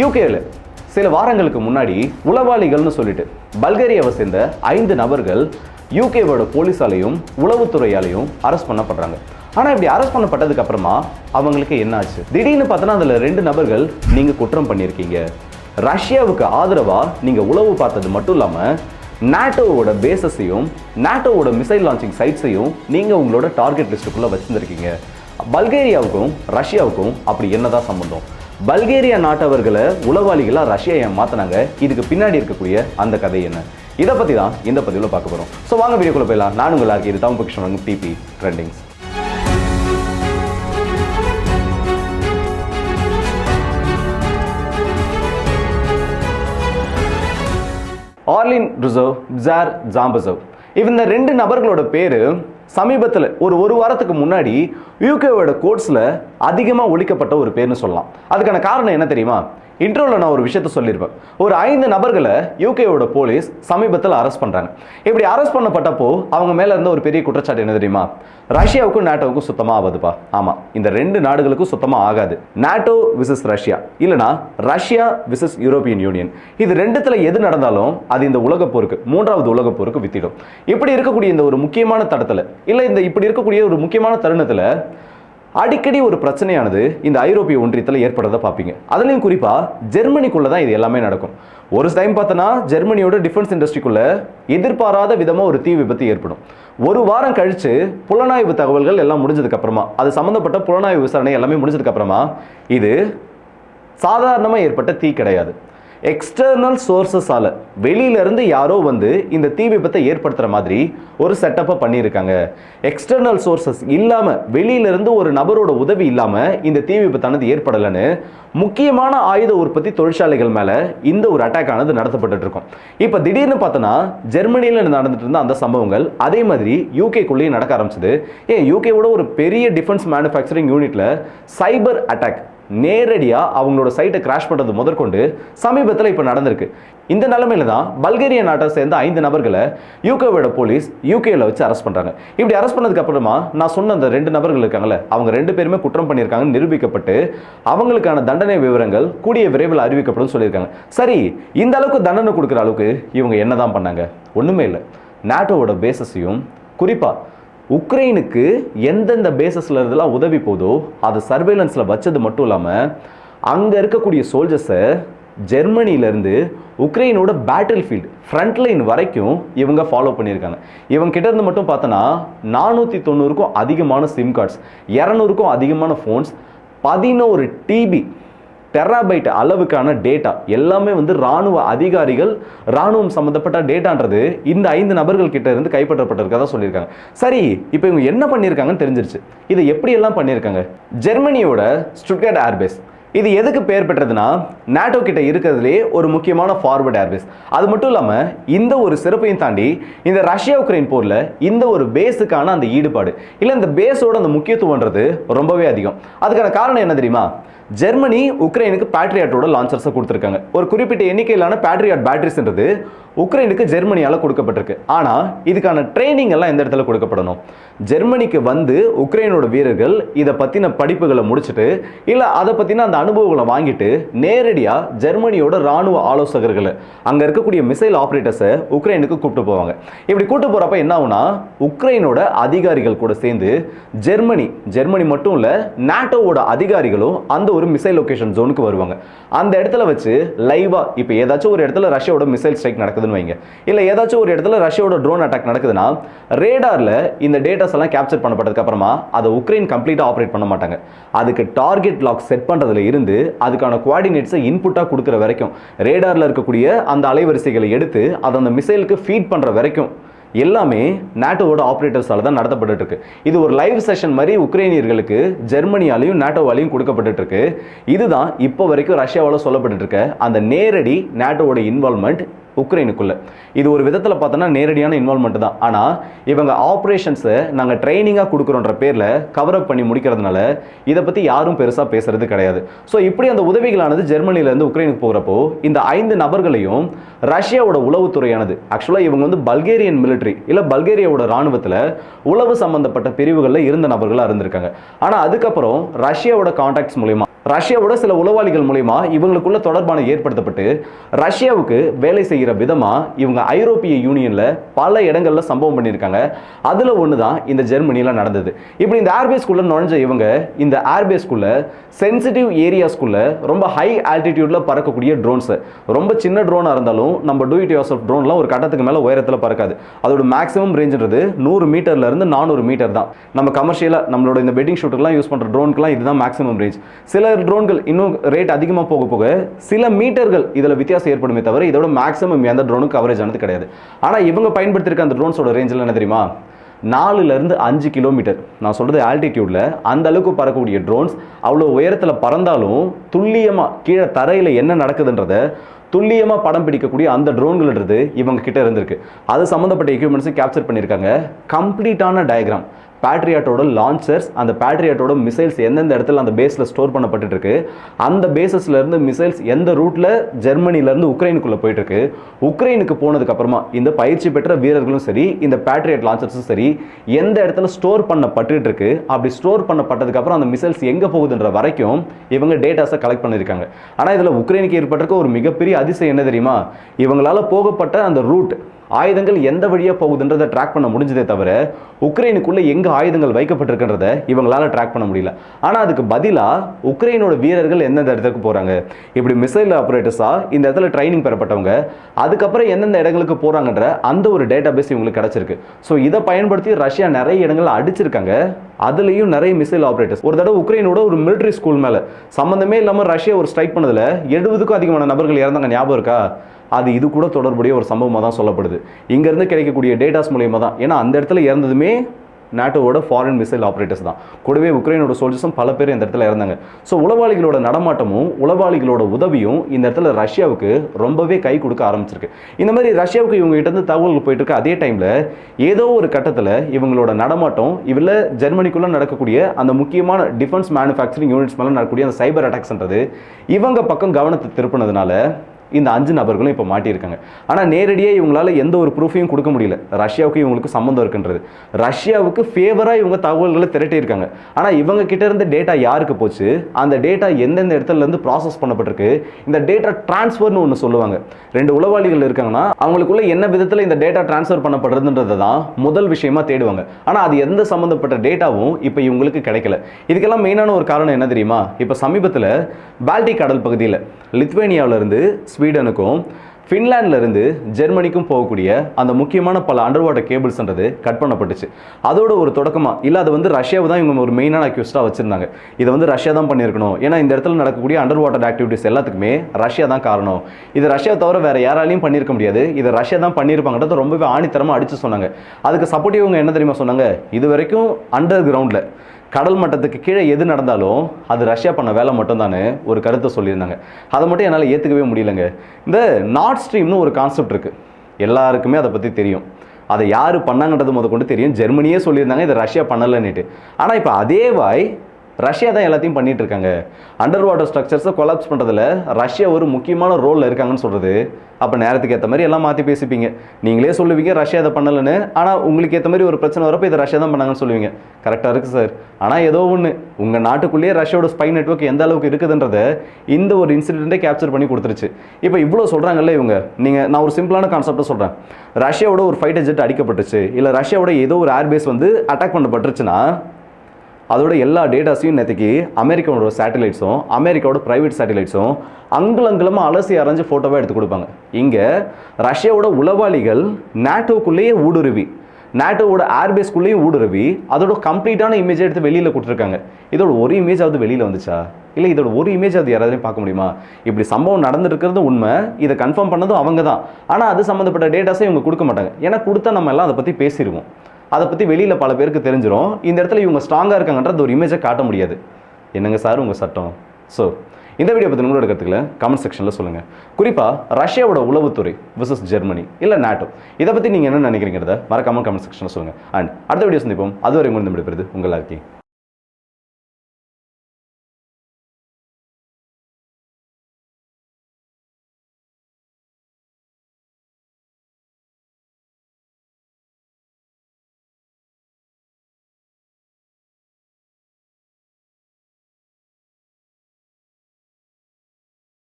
யூகேல சில வாரங்களுக்கு முன்னாடி உளவாளிகள்னு சொல்லிட்டு பல்கேரியாவை சேர்ந்த ஐந்து நபர்கள் யூகேவோட போலீஸாலையும் உளவுத்துறையாலையும் அரெஸ்ட் பண்ணப்படுறாங்க. ஆனால் இப்படி அரெஸ்ட் பண்ணப்பட்டதுக்கு அப்புறமா அவங்களுக்கு என்னாச்சு? திடீர்னு பார்த்தோன்னா அதில் ரெண்டு நபர்கள் நீங்கள் குற்றம் பண்ணியிருக்கீங்க. ரஷ்யாவுக்கு ஆதரவாக நீங்கள் உளவு பார்த்தது மட்டும் இல்லாமல் நாட்டோவோட பேசஸையும் நாட்டோவோட மிசைல் லான்ச்சிங் சைட்ஸையும் நீங்கள் உங்களோட டார்கெட் லிஸ்ட்டுக்குள்ளே வச்சுருந்துருக்கீங்க. பல்கேரியாவுக்கும் ரஷ்யாவுக்கும் அப்படி என்னதான் சம்பந்தம்? பல்கேரியா நாட்டவர்களை உளவாளிகளாக ரஷ்யா ஏன் மாற்றினாங்க இதுக்கு பின்னாடி இருக்கக்கூடிய அந்த கதை என்ன? இதை பற்றி தான் இந்த பதிவில் பார்க்க போகிறோம் ஸோ வாங்க வீடியோக்குள்ளே போயிடலாம். நான் உங்கள் இது தமிழ் பக்ஷன் டிபி ட்ரெண்டிங்ஸ் ஆர்லின் ரிசர்வ் ஜார் ஜாம்பசவ். இந்த ரெண்டு நபர்களோட பேர் சமீபத்தில் ஒரு ஒரு வாரத்துக்கு முன்னாடி யூகேவோட கோட்ஸில் அதிகமாக ஒழிக்கப்பட்ட ஒரு பேர்னு சொல்லலாம். அதுக்கான காரணம் என்ன தெரியுமா? இன்ட்ரோவில் நான் ஒரு விஷயத்த சொல்லியிருப்பேன் ஒரு ஐந்து நபர்களை யூகேவோட போலீஸ் சமீபத்தில் அரெஸ்ட் பண்ணுறாங்க இப்படி அரெஸ்ட் பண்ணப்பட்டப்போ அவங்க மேலே இருந்த ஒரு பெரிய குற்றச்சாட்டு என்ன தெரியுமா? ரஷ்யாவுக்கும் நாட்டோவுக்கும் சுத்தமாக ஆகாதுப்பா. ஆமாம் இந்த ரெண்டு நாடுகளுக்கும் சுத்தமாக ஆகாது. நாட்டோ விசஸ் ரஷ்யா இல்லைனா ரஷ்யா விசஸ் யூரோப்பியன் யூனியன் இது ரெண்டுத்தில் எது நடந்தாலும் அது இந்த உலகப் போருக்கு மூன்றாவது உலகப் போருக்கு வித்திடும். இப்படி இருக்கக்கூடிய இந்த ஒரு முக்கியமான தடத்தில் இல்லை இந்த இப்படி இருக்கக்கூடிய ஒரு முக்கியமான தருணத்தில் அடிக்கடி ஒரு பிரச்சனையானது இந்த ஐரோப்பிய ஒன்றியத்தில் ஏற்படுறதை பார்ப்பீங்க. அதுலேயும் குறிப்பாக ஜெர்மனிக்குள்ளே தான் இது எல்லாமே நடக்கும். ஒரு டைம் பார்த்தோன்னா ஜெர்மனியோட டிஃபென்ஸ் இண்டஸ்ட்ரிக்குள்ளே எதிர்பாராத விதமாக ஒரு தீ விபத்து ஏற்படும். ஒரு வாரம் கழித்து புலனாய்வு தகவல்கள் எல்லாம் முடிஞ்சதுக்கப்புறமா அது சம்மந்தப்பட்ட புலனாய்வு விசாரணை எல்லாமே முடிஞ்சதுக்கு அப்புறமா இது சாதாரணமாக ஏற்பட்ட தீ கிடையாது. எக்ஸ்டர்னல் சோர்சஸால் வெளியிலேருந்து யாரோ வந்து இந்த தீ விபத்தை ஏற்படுத்துகிற மாதிரி ஒரு செட்டப்பை பண்ணியிருக்காங்க. எக்ஸ்டர்னல் சோர்சஸ் இல்லாமல் வெளியிலேருந்து ஒரு நபரோட உதவி இல்லாமல் இந்த தீ விபத்தானது ஏற்படலைன்னு முக்கியமான ஆயுத உற்பத்தி தொழிற்சாலைகள் மேலே இந்த ஒரு அட்டாக் ஆனது நடத்தப்பட்டு இருக்கும் இப்போ திடீர்னு பார்த்தோன்னா ஜெர்மனியில் நடந்துட்டு இருந்த அந்த சம்பவங்கள் அதே மாதிரி யூகேக்குள்ளேயும் நடக்க ஆரம்பிச்சது. ஏன் யூகேவோட ஒரு பெரிய டிஃபென்ஸ் மேனுஃபேக்சரிங் யூனிட்டில் சைபர் அட்டாக் நேரடியாக அவங்களோட சைட்டை கிராஷ் பண்ணுறது முதற்கொண்டு சமீபத்தில் இப்போ நடந்திருக்கு. இந்த நிலமையில தான் பல்கேரியா நாட்டை சேர்ந்த ஐந்து நபர்களை யூகேவோட போலீஸ் யூகேயில் வச்சு அரெஸ்ட் பண்ணுறாங்க இப்படி அரெஸ்ட் பண்ணதுக்கு அப்புறமா நான் சொன்ன அந்த ரெண்டு நபர்கள் இருக்காங்கல்ல அவங்க ரெண்டு பேருமே குற்றம் பண்ணியிருக்காங்கன்னு நிரூபிக்கப்பட்டு அவங்களுக்கான தண்டனை விவரங்கள் கூடிய விரைவில் அறிவிக்கப்படும் சொல்லியிருக்காங்க. சரி இந்த அளவுக்கு தண்டனை கொடுக்குற அளவுக்கு இவங்க என்னதான் பண்ணாங்க? ஒன்றுமே இல்லை. நாட்டோவோட பேசஸையும் குறிப்பாக உக்ரைனுக்கு எந்தெந்த பேசஸ்ல இருந்தெல்லாம் உதவி போதோ அதை சர்வேலன்ஸில் வச்சது மட்டும் இல்லாமல் அங்கே இருக்கக்கூடிய சோல்ஜர்ஸை ஜெர்மனியிலேருந்து உக்ரைனோட பேட்டில் ஃபீல்டு ஃப்ரண்ட் லைன் வரைக்கும் இவங்க ஃபாலோ பண்ணியிருக்காங்க. இவங்க கிட்டேருந்து மட்டும் பார்த்தோன்னா நானூற்றி தொண்ணூறுக்கும் அதிகமான சிம் கார்ட்ஸ் இரநூறுக்கும் அதிகமான ஃபோன்ஸ் பதினோரு டிபி டெராபைட் அளவுக்கான டேட்டா எல்லாமே வந்து ராணுவ அதிகாரிகள் ராணுவம் சம்மந்தப்பட்ட டேட்டான்றது இந்த ஐந்து நபர்கள் கிட்ட இருந்து கைப்பற்றப்பட்டிருக்கதா சொல்லியிருக்காங்க. சரி இப்போ இவங்க என்ன பண்ணியிருக்காங்கன்னு தெரிஞ்சிருச்சு. இதை எப்படியெல்லாம் பண்ணியிருக்காங்க? ஜெர்மனியோட ஸ்டுட்கட் ஏர்பேஸ் இது எதுக்கு பேர் பெற்றதுன்னா நேட்டோ கிட்ட இருக்கிறதுலே ஒரு முக்கியமான ஃபார்வர்ட் ஏர்பேஸ் அது மட்டும் இல்லாமல் இந்த ஒரு சிறப்பையும் தாண்டி இந்த ரஷ்யா உக்ரைன் போரில் இந்த ஒரு பேஸுக்கான அந்த ஈடுபாடு இல்லை இந்த பேஸோட அந்த முக்கியத்துவன்றது ரொம்பவே அதிகம். அதுக்கான காரணம் என்ன தெரியுமா? ஜெர்மனி உக்ரைனுக்கு பேட்ரியாட்டோட லான்ச்சர்ஸை கொடுத்துருக்காங்க. ஒரு குறிப்பிட்ட எண்ணிக்கையிலான பேட்ரியாட் பேட்டரிஸ்ன்றது உக்ரைனுக்கு ஜெர்மனியால் கொடுக்கப்பட்டிருக்கு. ஆனால் இதுக்கான ட்ரைனிங் எல்லாம் எந்த இடத்துல கொடுக்கப்படணும்? ஜெர்மனிக்கு வந்து உக்ரைனோட வீரர்கள் இதை பற்றின படிப்புகளை முடிச்சுட்டு இல்லை அதை பற்றின அந்த அனுபவங்களை வாங்கிட்டு நேரடி நேரடியாக ஜெர்மனியோட ராணுவ ஆலோசகர்களை. அங்கே இருக்கக்கூடிய மிசைல் ஆப்ரேட்டர்ஸை உக்ரைனுக்கு கூப்பிட்டு போவாங்க. இப்படி கூப்பிட்டு போகிறப்ப என்ன ஆகுனா உக்ரைனோட அதிகாரிகள் கூட சேர்ந்து ஜெர்மனி ஜெர்மனி மட்டும் இல்லை நாட்டோவோட அதிகாரிகளும் அந்த ஒரு மிசைல் லொகேஷன் ஜோனுக்கு வருவாங்க. அந்த இடத்துல வச்சு லைவாக இப்போ ஏதாச்சும் ஒரு இடத்துல ரஷ்யாவோட மிசைல் ஸ்ட்ரைக் நடக்குதுன்னு வைங்க. இல்லை ஏதாச்சும் ஒரு இடத்துல ரஷ்யாவோட ட்ரோன் அட்டாக் நடக்குதுன்னா ரேடாரில் இந்த டேட்டாஸ் எல்லாம் கேப்சர் பண்ணப்பட்டதுக்கு அப்புறமா அதை உக்ரைன் கம்ப்ளீட்டாக ஆப்ரேட் பண்ண மாட்டாங்க. அதுக்கு டார்கெட் லாக் செட் பண்ணுறதுல இருந்து அதுக்கான குவாடினேட்ஸை இன்புட்டாக கொடுக்குற வரைக்கும் ரேடாரில் இருக்கக்கூடிய அந்த அலைவரிசைகளை எடுத்து அதை அந்த மிசைலுக்கு ஃபீட் பண்ணுற வரைக்கும் எல்லாமே நாட்டோவோட ஆப்ரேட்டர்ஸால் தான் நடத்தப்பட்டு இருக்கு. இது ஒரு லைவ் செஷன் மாதிரி உக்ரைனியர்களுக்கு ஜெர்மனியாலையும் நாட்டோவாலையும் கொடுக்கப்பட்டு இருக்கு. இதுதான் இப்போ வரைக்கும் ரஷ்யாவால் சொல்லப்பட்டு இருக்க அந்த நேரடி நாட்டோவோட இன்வால்மெண்ட் உக்ரைனுக்குள்ள. இது ஒரு விதத்தில் பார்த்தோன்னா நேரடியான இன்வால்மெண்ட் தான். ஆனால் இவங்க ஆப்ரேஷன்ஸை நாங்கள் ட்ரைனிங்காக கொடுக்குறோன்ற பேரில் கவர் அப் பண்ணி முடிக்கிறதுனால இதை பற்றி யாரும் பெருசாக பேசுறது கிடையாது. ஸோ இப்படி அந்த உதவிகளானது ஜெர்மனிலேருந்து உக்ரைனுக்கு போகிறப்போ இந்த ஐந்து நபர்களையும் ரஷ்யாவோட உளவுத்துறையானது ஆக்சுவலாக இவங்க வந்து பல்கேரியன் மிலிட்ரி இல்லை பல்கேரியாவோட ராணுவத்தில் உளவு சம்பந்தப்பட்ட பிரிவுகளில் இருந்த நபர்களாக இருந்திருக்காங்க. ஆனால் அதுக்கப்புறம் ரஷ்யாவோட கான்டாக்ட்ஸ் மூலிமா ரஷ்யாவோட சில உளவாளிகள் மூலியமா இவங்களுக்குள்ள தொடர்பான ஏற்படுத்தப்பட்டு ரஷ்யாவுக்கு வேலை செய்ய செய்கிற விதமா இவங்க ஐரோப்பிய யூனியனில் பல இடங்கள்ல சம்பவம் பண்ணியிருக்காங்க. அதுல ஒன்று தான் இந்த ஜெர்மனியில் நடந்தது. இப்படி இந்த ஏர்பேஸ்குள்ளே நுழைஞ்ச இவங்க இந்த ஏர்பேஸ்குள்ளே சென்சிட்டிவ் ஏரியாஸ்குள்ளே ரொம்ப ஹை ஆல்டிடியூட்டில் பறக்கக்கூடிய ட்ரோன்ஸு ரொம்ப சின்ன ட்ரோனாக இருந்தாலும் நம்ம டூ இட் யோசப் ட்ரோன்லாம் ஒரு கட்டத்துக்கு மேல உயரத்தில் பறக்காது. அதோட மேக்ஸிமம் ரேஞ்சுன்றது நூறு மீட்டர்ல இருந்து நானூறு மீட்டர் தான். நம்ம கமர்ஷியலாக நம்மளோட இந்த வெட்டிங் ஷூட்டுக்கெல்லாம் யூஸ் பண்ணுற ட்ரோனுக்குலாம் இதுதான் மேக்ஸிமம் ரேஞ்ச் சில ட்ரோன்கள் இன்னும் ரேட் அதிகமாக போக போக சில மீட்டர்கள் இதில் வித்தியாசம் ஏற்படுமே தவிர இதோட மேக்ஸிமம் எந்த ட்ரோனும் கவரேஜ் ஆனது கிடையாது. ஆனால் இவங்க பயன்படுத்தியிருக்க அந்த ட்ரோன்ஸோட ரேஞ்சில் என்ன தெரியுமா? நாலுல இருந்து அஞ்சு கிலோமீட்டர் நான் சொல்றது ஆல்டிடியூடில் அந்த அளவுக்கு பறக்கக்கூடிய ட்ரோன்ஸ் அவ்வளோ உயரத்தில் பறந்தாலும் துல்லியமாக கீழே தரையில் என்ன நடக்குதுன்றத துல்லியமாக படம் பிடிக்கக்கூடிய அந்த ட்ரோன்கள்ன்றது இவங்க கிட்ட இருந்திருக்கு. அது சம்மந்தப்பட்ட எக்யூப்மெண்ட்ஸும் கேப்சர் பண்ணியிருக்காங்க. கம்ப்ளீட்டான டயக்ராம் பேட்ரியாட்டோட லான்ச்சர்ஸ் அந்த பேட்ரியாட்டோட மிசைல்ஸ் எந்தெந்த இடத்துல அந்த பேஸில் ஸ்டோர் பண்ணப்பட்டு இருக்கு அந்த பேசஸ்லேருந்து மிசைல்ஸ் எந்த ரூட்டில் ஜெர்மனில இருந்து போயிட்டுருக்கு. உக்ரைனுக்கு போனதுக்கப்புறமா இந்த பயிற்சி பெற்ற வீரர்களும் சரி இந்த பேட்ரியாட் லான்ச்சர்ஸும் சரி எந்த இடத்துல ஸ்டோர் பண்ணப்பட்டு இருக்கு அப்படி ஸ்டோர் பண்ணப்பட்டதுக்கப்புறம் அந்த மிசைல்ஸ் எங்கே போகுதுன்ற வரைக்கும் இவங்க டேட்டாஸை கலெக்ட் பண்ணியிருக்காங்க. ஆனால் இதில் உக்ரைனுக்கு ஏற்பட்டிருக்க ஒரு மிகப்பெரிய அதிசயம் என்ன தெரியுமா? இவங்களால் போகப்பட்ட அந்த ரூட் ஆயுதங்கள் எந்த வழியாக போகுதுன்றதை ட்ராக் பண்ண முடிஞ்சதே தவிர உக்ரைனுக்குள்ளே எங்கே ஆயுதங்கள் வைக்கப்பட்டிருக்கின்றத இவங்களால ட்ராக் பண்ண முடியல. ஆனால் அதுக்கு பதிலாக உக்ரைனோட வீரர்கள் எந்தெந்த இடத்துக்கு போகிறாங்க இப்படி மிசைல் ஆப்ரேட்டர்ஸாக இந்த இடத்துல ட்ரைனிங் பெறப்பட்டவங்க அதுக்கப்புறம் எந்தெந்த இடங்களுக்கு போகிறாங்கன்ற அந்த ஒரு டேட்டா பேஸ் இவங்களுக்கு கிடச்சிருக்கு. ஸோ இதை பயன்படுத்தி ரஷ்யா நிறைய இடங்கள் அடிச்சிருக்காங்க. அதுலேயும் நிறைய மிசைல் ஆப்ரேட்டர்ஸ் ஒரு தடவை உக்ரைனோட ஒரு மிலிட்டரி ஸ்கூல் மேலே சம்மந்தமே இல்லாமல் ரஷ்யா ஒரு ஸ்ட்ரைக் பண்ணதில் எழுபதுக்கும் அதிகமான நபர்கள் இறந்தாங்க. ஞாபகம் இருக்கா? அது இது கூட தொடர்புடைய ஒரு சம்பவமாக தான் சொல்லப்படுது. இங்கேருந்து கிடைக்கக்கூடிய டேட்டாஸ் மூலியமாக தான். ஏன்னா அந்த இடத்துல இறந்ததுமே நாட்டோட ஃபாரின் மிசைல் ஆப்ரேட்டர்ஸ் தான். கூடவே உக்ரைனோட சோல்ஜர்ஸும் பல பேர் இந்த இடத்துல இறந்தாங்க. ஸோ உளவாளிகளோட நடமாட்டமும் உளவாளிகளோட உதவியும் இந்த இடத்துல ரஷ்யாவுக்கு ரொம்பவே கை கொடுக்க ஆரம்பிச்சிருக்கு. இந்த மாதிரி ரஷ்யாவுக்கு இவங்க கிட்ட இருந்து தகவல்கள் போயிட்டு இருக்க. அதே டைமில் ஏதோ ஒரு கட்டத்தில் இவங்களோட நடமாட்டம் இதில் ஜெர்மனிக்குள்ளே நடக்கக்கூடிய அந்த முக்கியமான டிஃபென்ஸ் மேனுஃபேக்சரிங் யூனிட்ஸ் மேலே நடக்கக்கூடிய அந்த சைபர் அட்டாக்ஸ்ன்றது இவங்க பக்கம் கவனத்தை திருப்பினதுனால இந்த அஞ்சு நபர்களும் இப்போ மாட்டியிருக்காங்க. ஆனால் நேரடியாக இவங்களால எந்த ஒரு ப்ரூஃபையும் கொடுக்க முடியல. ரஷ்யாவுக்கு இவங்களுக்கு சம்மந்தம் இருக்குன்றது. ரஷ்யாவுக்கு ஃபேவராக இவங்க தகவல்களை திரட்டியிருக்காங்க. ஆனால் இவங்க கிட்ட இருந்த டேட்டா யாருக்கு போச்சு? அந்த டேட்டா எந்தெந்த இடத்துலேருந்து ப்ராசஸ் பண்ணப்பட்டிருக்கு? இந்த டேட்டா டிரான்ஸ்ஃபர்னு ஒன்று சொல்லுவாங்க. ரெண்டு உளவாளிகள் இருக்காங்கன்னா அவங்களுக்குள்ள என்ன விதத்தில் இந்த டேட்டா டிரான்ஸ்ஃபர் பண்ணப்படுறதுன்றது தான் முதல் விஷயமா தேடுவாங்க. ஆனால் அது எந்த சம்மந்தப்பட்ட டேட்டாவும் இப்போ இவங்களுக்கு கிடைக்கல. இதுக்கெல்லாம் மெயினான ஒரு காரணம் என்ன தெரியுமா? இப்போ சமீபத்தில் பால்டிக் கடல் பகுதியில் லித்வேனியாவிலேருந்து ஸ்வீடனுக்கும் ஃபின்லாண்ட்லேருந்து ஜெர்மனிக்கும் போகக்கூடிய அந்த முக்கியமான பல அண்டர் வாட்டர் கேபிள்ஸ்ன்றது கட் பண்ணப்பட்டுச்சு. அதோட ஒரு தொடக்கமாக இல்லை அது வந்து ரஷ்யாவை தான் இவங்க ஒரு மெயினான அக்யூஸ்டாக வச்சுருந்தாங்க. இதை வந்து ரஷ்யா தான் பண்ணியிருக்கணும். ஏன்னா இந்த இடத்துல நடக்கக்கூடிய அண்டர் வாட்டர் ஆக்டிவிட்டிஸ் எல்லாத்துக்குமே ரஷ்யா தான் காரணம். இது ரஷ்யா தவிர வேறு யாராலையும் பண்ணியிருக்க முடியாது. இதை ரஷ்யா தான் பண்ணியிருப்பாங்கன்றது ரொம்பவே ஆணித்தரமாக அடித்து சொன்னாங்க. அதுக்கு சப்போர்ட்டிவ் இவங்க என்ன தெரியுமா சொன்னாங்க? இது வரைக்கும் அண்டர் கிரவுண்டில் கடல் மட்டத்துக்கு கீழே எது நடந்தாலும் அது ரஷ்யா பண்ண வேலை மட்டும்தானே ஒரு கருத்தை சொல்லியிருந்தாங்க. அதை மட்டும் என்னால் ஏற்றுக்கவே முடியலங்க. இந்த நார்த் ஸ்ட்ரீம்னு ஒரு கான்செப்ட் இருக்குது எல்லாருக்குமே அதை பற்றி தெரியும். அதை யார் பண்ணாங்கன்றது முத கொண்டு தெரியும். ஜெர்மனியே சொல்லியிருந்தாங்க இதை ரஷ்யா பண்ணலைன்னுட்டு. ஆனால் இப்போ அதே வாய் ரஷ்யா தான் எல்லாத்தையும் பண்ணிட்டு இருக்காங்க அண்டர் வாட்டர் ஸ்ட்ரக்சர்ஸை கொலாப்ஸ் பண்ணுறதுல ரஷ்யா ஒரு முக்கியமான ரோலில் இருக்காங்கன்னு சொல்கிறது அப்போ நேரத்துக்கு ஏற்ற மாதிரி எல்லாம் மாற்றி பேசிப்பீங்க. நீங்களே சொல்லுவீங்க ரஷ்யா இதை பண்ணலன்னு. ஆனால் உங்களுக்கு ஏற்ற மாதிரி ஒரு பிரச்சனை வரப்போ இதை ரஷ்யா தான் பண்ணாங்கன்னு சொல்லுவீங்க. கரெக்டாக இருக்குது சார் ஆனால் ஏதோ ஒன்று உங்கள் நாட்டுக்குள்ளேயே ரஷ்யாவோட ஸ்பை நெட்வொர்க் எந்த அளவுக்கு இருக்குதுன்றத இந்த ஒரு இன்சிடென்ட்டே கேப்சர் பண்ணி கொடுத்துருச்சு. இப்போ இவ்வளோ சொல்கிறாங்கல்ல இவங்க. நீங்கள் நான் ஒரு சிம்பிளான கான்செப்டை சொல்கிறேன் ரஷ்யாவோட ஒரு ஃபைட்டர் ஜெட் அடிக்கப்பட்டுச்சு. இல்லை ரஷ்யாவோட ஏதோ ஒரு ஏர்பேஸ் வந்து அட்டாக் பண்ணப்பட்டுருச்சுன்னா அதோட எல்லா டேட்டாஸையும் நேற்றுக்கு அமெரிக்காவோட சேட்டலைட்ஸும் அமெரிக்காவோட ப்ரைவேட் சேட்டலைட்ஸும் அங்குலங்குலமாக அலசி அரைஞ்சு ஃபோட்டோவாக எடுத்து கொடுப்பாங்க. இங்கே ரஷ்யாவோட உளவாளிகள் நாட்டோக்குள்ளேயே ஊடுருவி நாட்டோவோட ஏர்பேஸ்க்குள்ளேயும் ஊடுருவி அதோட கம்ப்ளீட்டான இமேஜை எடுத்து வெளியில் கொடுத்துருக்காங்க. இதோட ஒரு இமேஜாவது வெளியில் வந்துச்சா? இல்லை இதோட ஒரு இமேஜ் அது யாராலையும் பார்க்க முடியுமா? இப்படி சம்பவம் நடந்திருக்கிறது உண்மை. இதை கன்ஃபார்ம் பண்ணதும் அவங்க தான். ஆனால் அது சம்மந்தப்பட்ட டேட்டாஸை இவங்க கொடுக்க மாட்டாங்க. ஏன்னா கொடுத்தா நம்ம எல்லாம் அதை பற்றி பேசிடுவோம் அதை பற்றி வெளியில் பல பேருக்கு தெரிஞ்சிடும் இந்த இடத்துல இவங்க ஸ்ட்ராங்காக இருக்காங்கன்றது ஒரு இமேஜை காட்ட முடியாது. என்னங்க சார் உங்கள் சட்டம்? ஸோ இந்த வீடியோ பற்றி உங்களோட கருத்துக்களை கமெண்ட் செக்ஷனில் சொல்லுங்கள் குறிப்பாக ரஷ்யாவோட உளவுத்துறை விசஸ் ஜெர்மனி இல்லை நாட்டோ இதை பற்றி நீங்கள் என்ன நினைக்கிறீங்கிறத மறக்காமல் கமெண்ட் செக்ஷனில் சொல்லுங்கள் அண்ட் அடுத்த வீடியோ சந்திப்போம். அதுவரை உங்களுக்கு விடுபடுறது உங்கள் இருக்கேன்